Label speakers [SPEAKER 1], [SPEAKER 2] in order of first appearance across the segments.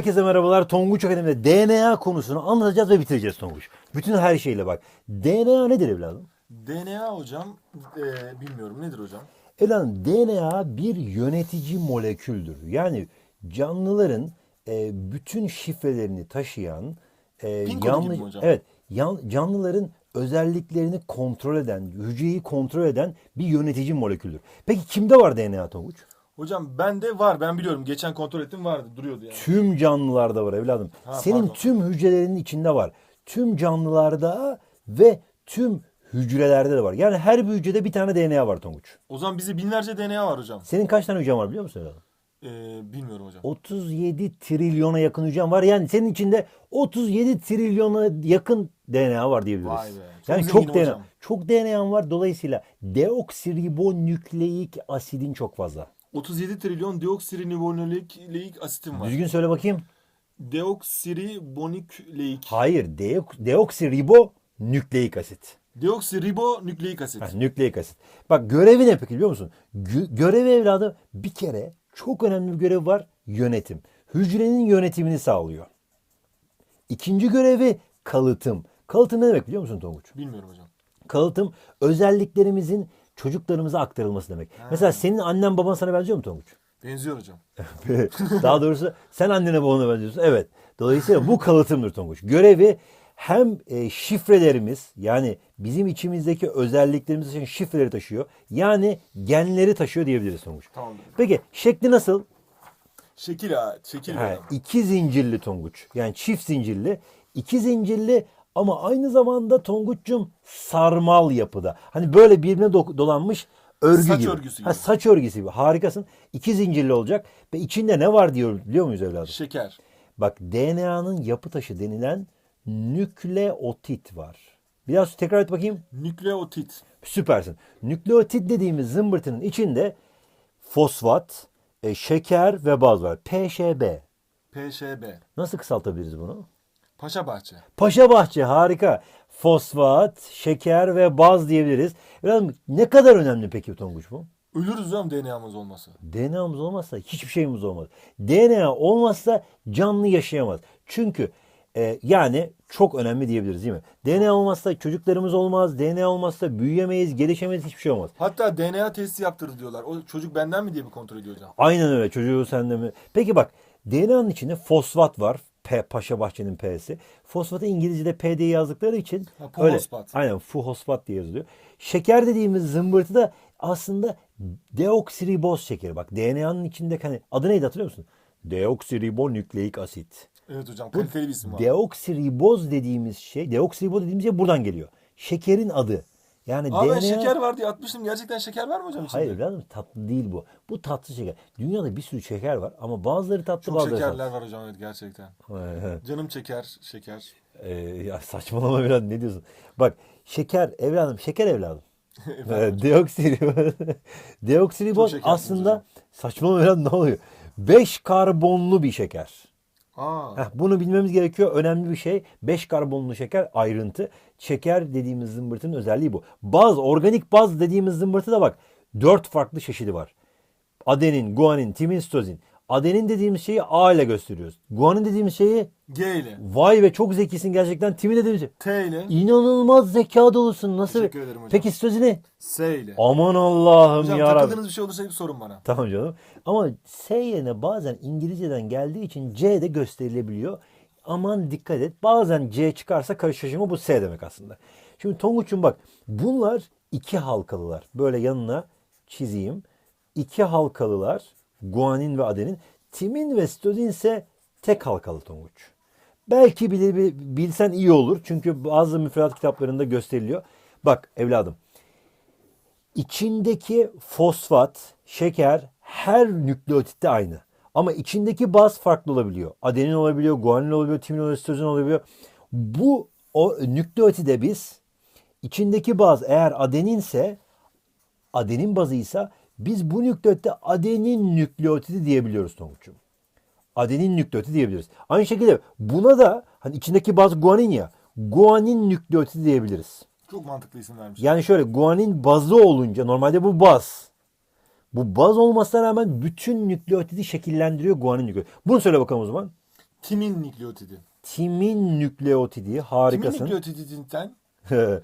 [SPEAKER 1] Herkese merhabalar. Tonguç Akademi'de DNA konusunu anlatacağız ve bitireceğiz Tonguç. Bütün her şeyle bak. DNA nedir evladım?
[SPEAKER 2] DNA hocam e, bilmiyorum nedir hocam?
[SPEAKER 1] Evladım DNA bir yönetici moleküldür. Yani canlıların e, bütün şifrelerini taşıyan e,
[SPEAKER 2] Pin hocam?
[SPEAKER 1] evet yan- canlıların özelliklerini kontrol eden, hücreyi kontrol eden bir yönetici moleküldür. Peki kimde var DNA Tonguç?
[SPEAKER 2] Hocam bende var ben biliyorum geçen kontrol ettim vardı duruyordu yani.
[SPEAKER 1] Tüm canlılarda var evladım.
[SPEAKER 2] Ha,
[SPEAKER 1] Senin
[SPEAKER 2] pardon.
[SPEAKER 1] tüm hücrelerinin içinde var. Tüm canlılarda ve tüm hücrelerde de var. Yani her bir hücrede bir tane DNA var Tonguç.
[SPEAKER 2] O zaman bize binlerce DNA var hocam.
[SPEAKER 1] Senin kaç tane hücren var biliyor musun evladım?
[SPEAKER 2] E, bilmiyorum hocam.
[SPEAKER 1] 37 trilyona yakın hücren var. Yani senin içinde 37 trilyona yakın DNA var diyebiliriz.
[SPEAKER 2] Vay be, çok
[SPEAKER 1] yani çok DNA,
[SPEAKER 2] hocam.
[SPEAKER 1] çok DNA var. Dolayısıyla deoksiribonükleik asidin çok fazla.
[SPEAKER 2] 37 trilyon deoksiribonükleik asitim var.
[SPEAKER 1] Düzgün söyle bakayım.
[SPEAKER 2] Deoksiribonükleik.
[SPEAKER 1] Hayır, deok, deoksiribonükleik asit.
[SPEAKER 2] Deoksiribonükleik asit.
[SPEAKER 1] Ha, nükleik asit. Bak görevi ne peki biliyor musun? Gö- görevi evladım bir kere çok önemli bir görev var. Yönetim. Hücrenin yönetimini sağlıyor. İkinci görevi kalıtım. Kalıtım ne demek biliyor musun Tonguç?
[SPEAKER 2] Bilmiyorum hocam.
[SPEAKER 1] Kalıtım özelliklerimizin çocuklarımıza aktarılması demek. Mesela senin annen baban sana benziyor mu Tonguç?
[SPEAKER 2] Benziyor hocam.
[SPEAKER 1] Daha doğrusu sen annene babana benziyorsun. Evet. Dolayısıyla bu kalıtımdır Tonguç. Görevi hem e, şifrelerimiz yani bizim içimizdeki özelliklerimiz için şifreleri taşıyor. Yani genleri taşıyor diyebiliriz Tonguç.
[SPEAKER 2] Tamamdır.
[SPEAKER 1] Peki şekli nasıl?
[SPEAKER 2] Şekil ha, şekil
[SPEAKER 1] Ha, iki zincirli Tonguç. Yani çift zincirli. iki zincirli ama aynı zamanda Tonguç'cum sarmal yapıda. Hani böyle birbirine do- dolanmış örgü
[SPEAKER 2] Saç
[SPEAKER 1] gibi.
[SPEAKER 2] örgüsü
[SPEAKER 1] Ha,
[SPEAKER 2] gibi.
[SPEAKER 1] saç örgüsü gibi. Harikasın. İki zincirli olacak ve içinde ne var diyor biliyor muyuz evladım?
[SPEAKER 2] Şeker.
[SPEAKER 1] Bak DNA'nın yapı taşı denilen nükleotit var. Biraz tekrar et bakayım.
[SPEAKER 2] Nükleotit.
[SPEAKER 1] Süpersin. Nükleotit dediğimiz zımbırtının içinde fosfat, e, şeker ve baz var. PŞB.
[SPEAKER 2] PŞB.
[SPEAKER 1] Nasıl kısaltabiliriz bunu?
[SPEAKER 2] Paşa Bahçe.
[SPEAKER 1] Paşa Bahçe harika. Fosfat, şeker ve baz diyebiliriz. Efendim, ne kadar önemli peki Tonguç bu?
[SPEAKER 2] Ölürüz hocam DNA'mız olmasa.
[SPEAKER 1] DNA'mız olmazsa hiçbir şeyimiz olmaz. DNA olmazsa canlı yaşayamaz. Çünkü e, yani çok önemli diyebiliriz değil mi? DNA olmazsa çocuklarımız olmaz, DNA olmazsa büyüyemeyiz, gelişemeyiz, hiçbir şey olmaz.
[SPEAKER 2] Hatta DNA testi yaptırır diyorlar. O çocuk benden mi diye bir kontrol ediyor hocam.
[SPEAKER 1] Aynen öyle çocuğu sende mi? Peki bak DNA'nın içinde fosfat var. P, Paşa Bahçe'nin P'si. Fosfatı İngilizce'de P diye yazdıkları için
[SPEAKER 2] Ha,
[SPEAKER 1] öyle. Aynen fuhosfat diye yazılıyor. Şeker dediğimiz zımbırtı da aslında deoksiriboz şekeri. Bak DNA'nın içinde hani adı neydi hatırlıyor musun? Deoksiribonükleik asit.
[SPEAKER 2] Evet hocam kaliteli bir isim var.
[SPEAKER 1] Deoksiriboz dediğimiz şey, deoksiriboz dediğimiz şey buradan geliyor. Şekerin adı. Yani
[SPEAKER 2] Aa
[SPEAKER 1] DNA
[SPEAKER 2] şeker var diye atmıştım. Gerçekten şeker var mı hocam içinde?
[SPEAKER 1] Hayır evladım tatlı değil bu. Bu tatlı şeker. Dünyada bir sürü şeker var ama bazıları tatlı
[SPEAKER 2] Çok
[SPEAKER 1] bazıları
[SPEAKER 2] şekerler
[SPEAKER 1] tatlı.
[SPEAKER 2] var hocam evet gerçekten. Canım çeker, şeker.
[SPEAKER 1] Ee, ya saçmalama evladım ne diyorsun? Bak şeker evladım şeker evladım. Deoksiriboz. Deoksiriboz aslında
[SPEAKER 2] hocam.
[SPEAKER 1] saçmalama evladım ne oluyor? 5 karbonlu bir şeker.
[SPEAKER 2] Aa,
[SPEAKER 1] Heh, bunu bilmemiz gerekiyor. Önemli bir şey. 5 karbonlu şeker ayrıntı. Şeker dediğimiz zımbırtının özelliği bu. Baz, organik baz dediğimiz zımbırtı da bak 4 farklı çeşidi var. Adenin, guanin, timin, sitozin. Adenin dediğimiz şeyi A ile gösteriyoruz. Guanin dediğimiz şeyi
[SPEAKER 2] G ile,
[SPEAKER 1] vay ve çok zekisin gerçekten. Timin dediğimiz şey.
[SPEAKER 2] T ile,
[SPEAKER 1] İnanılmaz zeka dolusun. Nasıl?
[SPEAKER 2] Teşekkür ederim hocam.
[SPEAKER 1] Peki sitozini?
[SPEAKER 2] S ile.
[SPEAKER 1] Aman Allah'ım
[SPEAKER 2] Hocam
[SPEAKER 1] yarabbim.
[SPEAKER 2] takıldığınız bir şey olursa bir sorun bana.
[SPEAKER 1] Tamam canım. Ama S yerine bazen İngilizceden geldiği için C de gösterilebiliyor. Aman dikkat et. Bazen C çıkarsa karıştırma bu S demek aslında. Şimdi Tonguç'um bak bunlar iki halkalılar. Böyle yanına çizeyim. İki halkalılar guanin ve adenin. Timin ve sitozin ise tek halkalı Tonguç. Belki bile bilsen iyi olur. Çünkü bazı müfredat kitaplarında gösteriliyor. Bak evladım İçindeki fosfat, şeker her nükleotitte aynı. Ama içindeki baz farklı olabiliyor. Adenin olabiliyor, guanin olabiliyor, timin olabiliyor, sitozin olabiliyor. Bu o nükleotide biz içindeki baz eğer adeninse adenin bazıysa biz bu nükleotitte adenin nükleotidi diyebiliyoruz Tonguç'um. Adenin nükleotidi diyebiliriz. Aynı şekilde buna da hani içindeki baz guanin ya guanin nükleotidi diyebiliriz.
[SPEAKER 2] Çok mantıklı isim vermiş.
[SPEAKER 1] Yani şöyle guanin bazı olunca normalde bu baz. Bu baz olmasına rağmen bütün nükleotidi şekillendiriyor guanin nükleotidi. Bunu söyle bakalım o zaman.
[SPEAKER 2] Timin nükleotidi.
[SPEAKER 1] Timin nükleotidi
[SPEAKER 2] Timin
[SPEAKER 1] harikasın.
[SPEAKER 2] nükleotidinden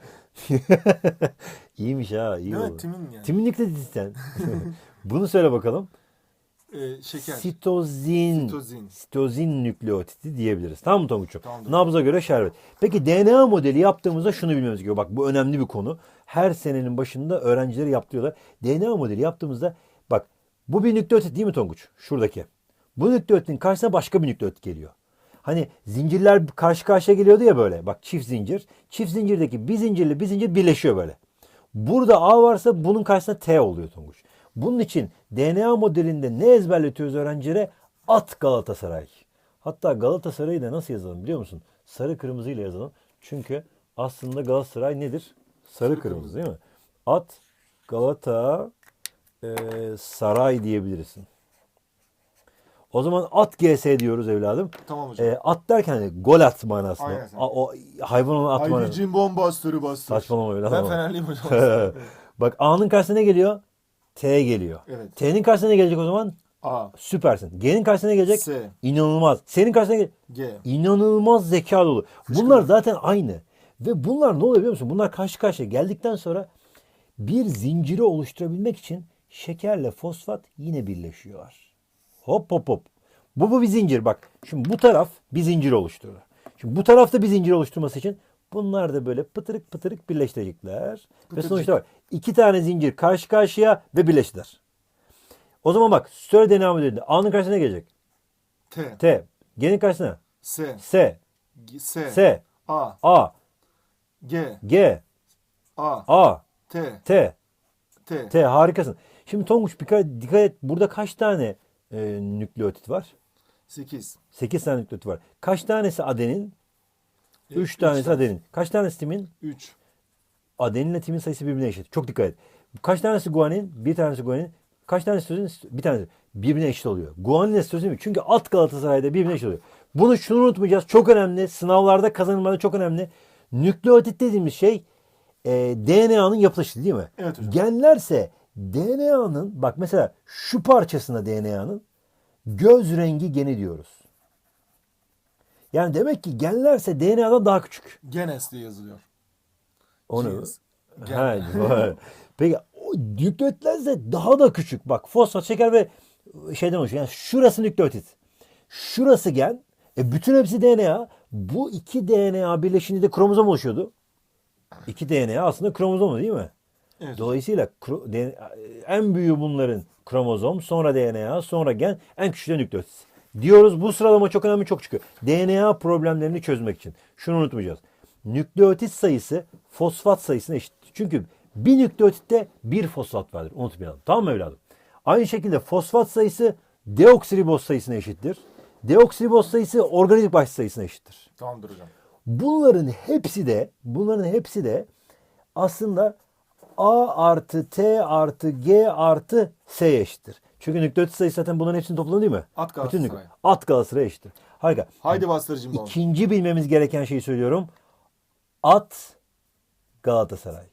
[SPEAKER 1] İyiymiş ha, iyi oldu.
[SPEAKER 2] mi? Timin yani.
[SPEAKER 1] Timin nükleotididen. Bunu söyle bakalım.
[SPEAKER 2] Ee, şeker.
[SPEAKER 1] Sitozin.
[SPEAKER 2] Sitozin.
[SPEAKER 1] Sitozin nükleotidi diyebiliriz. Tamam mı Tonguç'um?
[SPEAKER 2] Tamamdır.
[SPEAKER 1] Nabza göre şerbet. Peki DNA modeli yaptığımızda şunu bilmemiz gerekiyor. Bak bu önemli bir konu. Her senenin başında öğrencileri yaptırıyorlar. DNA modeli yaptığımızda bak bu bir nükleotit değil mi Tonguç? Şuradaki. Bu nükleotitin karşısına başka bir nükleotit geliyor. Hani zincirler karşı karşıya geliyordu ya böyle. Bak çift zincir. Çift zincirdeki bir zincirle bir zincir birleşiyor böyle. Burada A varsa bunun karşısında T oluyor Tonguç. Bunun için DNA modelinde ne ezberletiyoruz öğrencilere? At Galatasaray. Hatta Galatasaray'ı da nasıl yazalım biliyor musun? Sarı kırmızıyla yazalım. Çünkü aslında Galatasaray nedir? Sarı, kırmızı değil mi? At Galata e, Saray diyebilirsin. O zaman at GS diyoruz evladım.
[SPEAKER 2] Tamam hocam.
[SPEAKER 1] E, at derken gol at manasında.
[SPEAKER 2] Aynen.
[SPEAKER 1] A- o hayvan olan at manasında.
[SPEAKER 2] Ayrıcın bombastırı bastır.
[SPEAKER 1] Saçmalama öyle
[SPEAKER 2] Ben. Fenerliyim hocam.
[SPEAKER 1] Bak A'nın karşısına ne geliyor? T geliyor.
[SPEAKER 2] Evet.
[SPEAKER 1] T'nin karşısına ne gelecek o zaman?
[SPEAKER 2] A,
[SPEAKER 1] Süpersin. G'nin karşısına ne gelecek?
[SPEAKER 2] S,
[SPEAKER 1] İnanılmaz. Senin karşısına ne
[SPEAKER 2] G.
[SPEAKER 1] İnanılmaz zeka dolu. Bunlar zaten aynı. Ve bunlar ne oluyor biliyor musun? Bunlar karşı karşıya geldikten sonra bir zinciri oluşturabilmek için şekerle fosfat yine birleşiyorlar. Hop hop hop. Bu bu bir zincir bak. Şimdi bu taraf bir zincir oluşturur. Şimdi bu tarafta bir zincir oluşturması için bunlar da böyle pıtırık pıtırık birleştirecekler. Ve
[SPEAKER 2] Pıtırcık.
[SPEAKER 1] sonuçta bak iki tane zincir karşı karşıya ve birleştiler. O zaman bak söyle DNA modelinde A'nın karşısına ne gelecek?
[SPEAKER 2] T,
[SPEAKER 1] T. G'nin karşısına
[SPEAKER 2] S,
[SPEAKER 1] S.
[SPEAKER 2] G, S,
[SPEAKER 1] S.
[SPEAKER 2] A,
[SPEAKER 1] A.
[SPEAKER 2] G,
[SPEAKER 1] G.
[SPEAKER 2] A,
[SPEAKER 1] A.
[SPEAKER 2] T,
[SPEAKER 1] T.
[SPEAKER 2] T.
[SPEAKER 1] T. Harikasın. Şimdi Tonguç dikkat, dikkat et. Burada kaç tane e, nükleotit var?
[SPEAKER 2] 8.
[SPEAKER 1] 8 tane nükleotit var. Kaç tanesi adenin?
[SPEAKER 2] E,
[SPEAKER 1] 3 tanesi adenin. Kaç tanesi timin?
[SPEAKER 2] 3.
[SPEAKER 1] Adeninle timin sayısı birbirine eşit. Çok dikkat et. Kaç tanesi guanin? Bir tanesi guanin. Kaç tanesi sitozin? Bir tanesi. Birbirine eşit oluyor. Guanin ile sitozin mi? Çünkü alt Galatasaray'da birbirine eşit oluyor. Bunu şunu unutmayacağız. Çok önemli. Sınavlarda kazanılmada çok önemli. Nükleotit dediğimiz şey e, DNA'nın yapılışı değil mi?
[SPEAKER 2] Evet hocam.
[SPEAKER 1] Genlerse DNA'nın bak mesela şu parçasına DNA'nın göz rengi geni diyoruz. Yani demek ki genlerse DNA'dan daha küçük.
[SPEAKER 2] Genes diye yazılıyor.
[SPEAKER 1] Onu. Ha. Peki o nükleotitlerse daha da küçük. Bak fosfat, şeker ve şeyden oluşuyor. Yani şurası nükleotit. Şurası gen. E bütün hepsi DNA. Bu iki DNA birleşince de kromozom oluşuyordu. İki DNA aslında kromozom değil mi?
[SPEAKER 2] Evet.
[SPEAKER 1] Dolayısıyla DNA en büyüğü bunların kromozom, sonra DNA, sonra gen, en küçüğü de nükleotit. Diyoruz bu sıralama çok önemli çok çıkıyor. DNA problemlerini çözmek için. Şunu unutmayacağız. Nükleotit sayısı fosfat sayısına eşit. Çünkü bir nükleotitte bir fosfat vardır. Unutmayalım. Tamam mı evladım? Aynı şekilde fosfat sayısı deoksiriboz sayısına eşittir. Deoksiriboz sayısı organik basit sayısına eşittir.
[SPEAKER 2] Tamamdır hocam.
[SPEAKER 1] Bunların hepsi de bunların hepsi de aslında A artı T artı G artı S eşittir. Çünkü nükleotit sayısı zaten bunların hepsinin toplamı değil mi?
[SPEAKER 2] At
[SPEAKER 1] Bütün
[SPEAKER 2] Galatasaray.
[SPEAKER 1] nükle- At Galatasaray eşittir. Harika.
[SPEAKER 2] Haydi bastırıcım bomba.
[SPEAKER 1] İkinci bilmemiz gereken şeyi söylüyorum. At Galatasaray.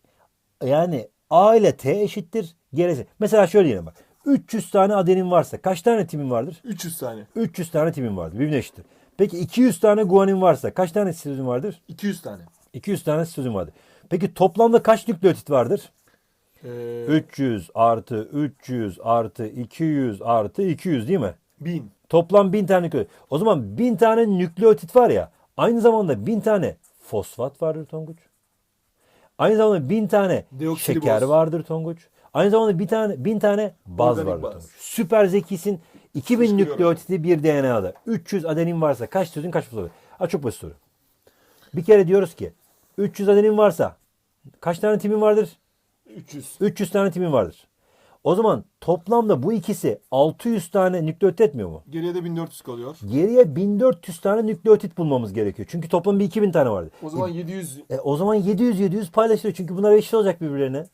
[SPEAKER 1] Yani A ile T eşittir. Gerisi. Mesela şöyle diyelim bak. 300 tane adenin varsa kaç tane timin vardır?
[SPEAKER 2] 300 tane.
[SPEAKER 1] 300 tane timin vardır. Birbirine eşittir. Peki 200 tane guanin varsa kaç tane sitozin vardır?
[SPEAKER 2] 200 tane.
[SPEAKER 1] 200 tane sitozin vardır. Peki toplamda kaç nükleotit vardır?
[SPEAKER 2] Ee,
[SPEAKER 1] 300 artı 300 artı 200 artı 200 değil mi?
[SPEAKER 2] 1000.
[SPEAKER 1] Toplam 1000 tane nükleotit. O zaman 1000 tane nükleotit var ya aynı zamanda 1000 tane fosfat vardır Tonguç. Aynı zamanda 1000 tane
[SPEAKER 2] Deoksiriboz.
[SPEAKER 1] şeker vardır Tonguç. Aynı zamanda bir tane 1000 tane baz
[SPEAKER 2] Organik
[SPEAKER 1] vardır
[SPEAKER 2] baz.
[SPEAKER 1] Tonguç. Süper zekisin. 2000
[SPEAKER 2] Fışkırıyorum.
[SPEAKER 1] nükleotidi bir DNA'da. 300 adenin varsa kaç sitozin kaç fosfat? Ha çok basit soru. Bir kere diyoruz ki 300 adenin varsa kaç tane timin vardır?
[SPEAKER 2] 300.
[SPEAKER 1] 300 tane timin vardır. O zaman toplamda bu ikisi 600 tane nükleotit etmiyor mu?
[SPEAKER 2] Geriye de 1400 kalıyor.
[SPEAKER 1] Geriye 1400 tane nükleotit bulmamız gerekiyor. Çünkü toplam bir 2000 tane vardı.
[SPEAKER 2] O zaman 700
[SPEAKER 1] E, o zaman 700 700 paylaşılıyor. Çünkü bunlar eşit olacak birbirlerine.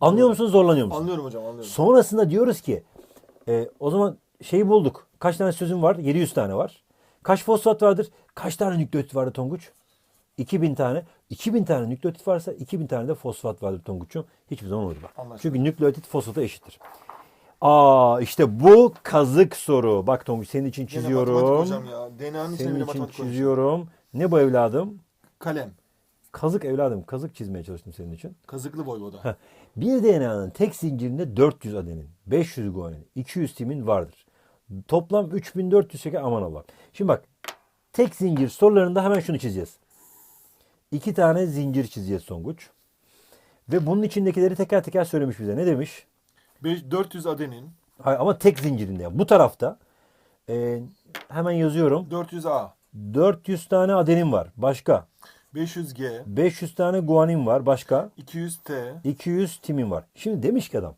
[SPEAKER 1] Anlıyor musunuz, zorlanıyor musunuz?
[SPEAKER 2] anlıyorum hocam anlıyorum.
[SPEAKER 1] Sonrasında diyoruz ki e, o zaman şeyi bulduk. Kaç tane sözüm var? 700 tane var. Kaç fosfat vardır? Kaç tane nükleotit vardı Tonguç? 2000 tane. 2000 tane nükleotit varsa 2000 tane de fosfat vardır Tonguç'um. Hiçbir zaman unutma.
[SPEAKER 2] Anlaşıldı.
[SPEAKER 1] Çünkü nükleotit fosfata eşittir. Aa işte bu kazık soru. Bak Tonguç senin için
[SPEAKER 2] Gene matematik
[SPEAKER 1] çiziyorum.
[SPEAKER 2] hocam ya. DNA'nın içine
[SPEAKER 1] Senin
[SPEAKER 2] bile
[SPEAKER 1] için
[SPEAKER 2] matematik
[SPEAKER 1] çiziyorum. Ne bu evladım?
[SPEAKER 2] Kalem.
[SPEAKER 1] Kazık evladım. Kazık çizmeye çalıştım senin için.
[SPEAKER 2] Kazıklı voyvoda.
[SPEAKER 1] Heh. Bir DNA'nın tek zincirinde 400 adenin, 500 guanin, 200 timin vardır. Toplam 3400 şeker aman Allah. Şimdi bak tek zincir sorularında hemen şunu çizeceğiz. İki tane zincir çizeceğiz Songuç. Ve bunun içindekileri teker teker söylemiş bize. Ne demiş?
[SPEAKER 2] Beş- 400 adenin,
[SPEAKER 1] Hayır, ama tek zincirinde. yani. Bu tarafta e, hemen yazıyorum.
[SPEAKER 2] 400A,
[SPEAKER 1] 400 tane adenin var. Başka.
[SPEAKER 2] 500G,
[SPEAKER 1] 500 tane guanin var. Başka.
[SPEAKER 2] 200T,
[SPEAKER 1] 200 timin var. Şimdi demiş ki adam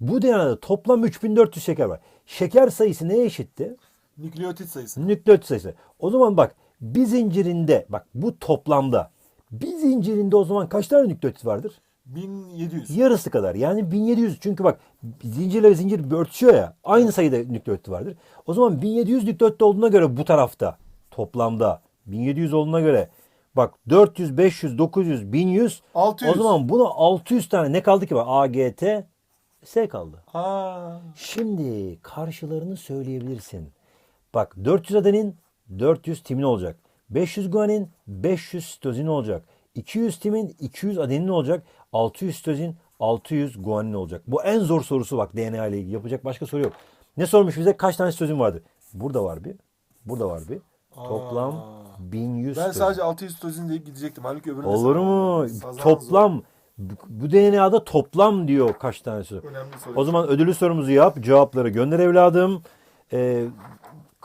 [SPEAKER 1] bu DNA'da toplam 3400 şeker var. Şeker sayısı neye eşitti?
[SPEAKER 2] nükleotit sayısı.
[SPEAKER 1] Nükleotit sayısı. O zaman bak bir zincirinde bak bu toplamda bir zincirinde o zaman kaç tane nükleotit vardır?
[SPEAKER 2] 1700.
[SPEAKER 1] Yarısı kadar. Yani 1700. Çünkü bak zincirle zincir örtüşüyor ya. Aynı sayıda nükleotit vardır. O zaman 1700 nükleotit olduğuna göre bu tarafta toplamda 1700 olduğuna göre bak 400, 500, 900, 1100
[SPEAKER 2] 600.
[SPEAKER 1] o zaman buna 600 tane ne kaldı ki? bak? A, G, T, S kaldı.
[SPEAKER 2] Ha.
[SPEAKER 1] Şimdi karşılarını söyleyebilirsin. Bak 400 adenin 400 timin olacak. 500 guanin 500 sitozin olacak. 200 timin 200 adenin olacak. 600 sitozin 600 guanin olacak. Bu en zor sorusu bak DNA ile ilgili. Yapacak başka soru yok. Ne sormuş bize? Kaç tane sitozin vardı? Burada var bir. Burada var bir. Toplam 1100
[SPEAKER 2] Ben
[SPEAKER 1] sitozin.
[SPEAKER 2] sadece 600 tozin deyip gidecektim. Halbuki öbüründe
[SPEAKER 1] Olur mu?
[SPEAKER 2] Sazan
[SPEAKER 1] Toplam bu bu DNA'da toplam diyor kaç tane soru. O zaman ödüllü sorumuzu yap. Cevapları gönder evladım. Ee,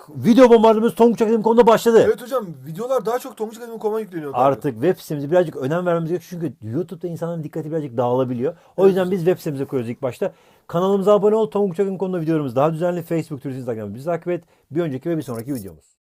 [SPEAKER 1] video bombardımız Tonguç Akademi konuda başladı.
[SPEAKER 2] Evet hocam videolar daha çok Tonguç Akademi Kom'a yükleniyor.
[SPEAKER 1] Artık web sitemize birazcık önem vermemiz gerekiyor. Çünkü YouTube'da insanların dikkati birazcık dağılabiliyor. O yüzden biz web sitemize koyuyoruz ilk başta. Kanalımıza abone ol. Tonguç Akademi konuda videolarımız daha düzenli. Facebook, Twitter, Instagram bizi takip et. Bir önceki ve bir sonraki videomuz.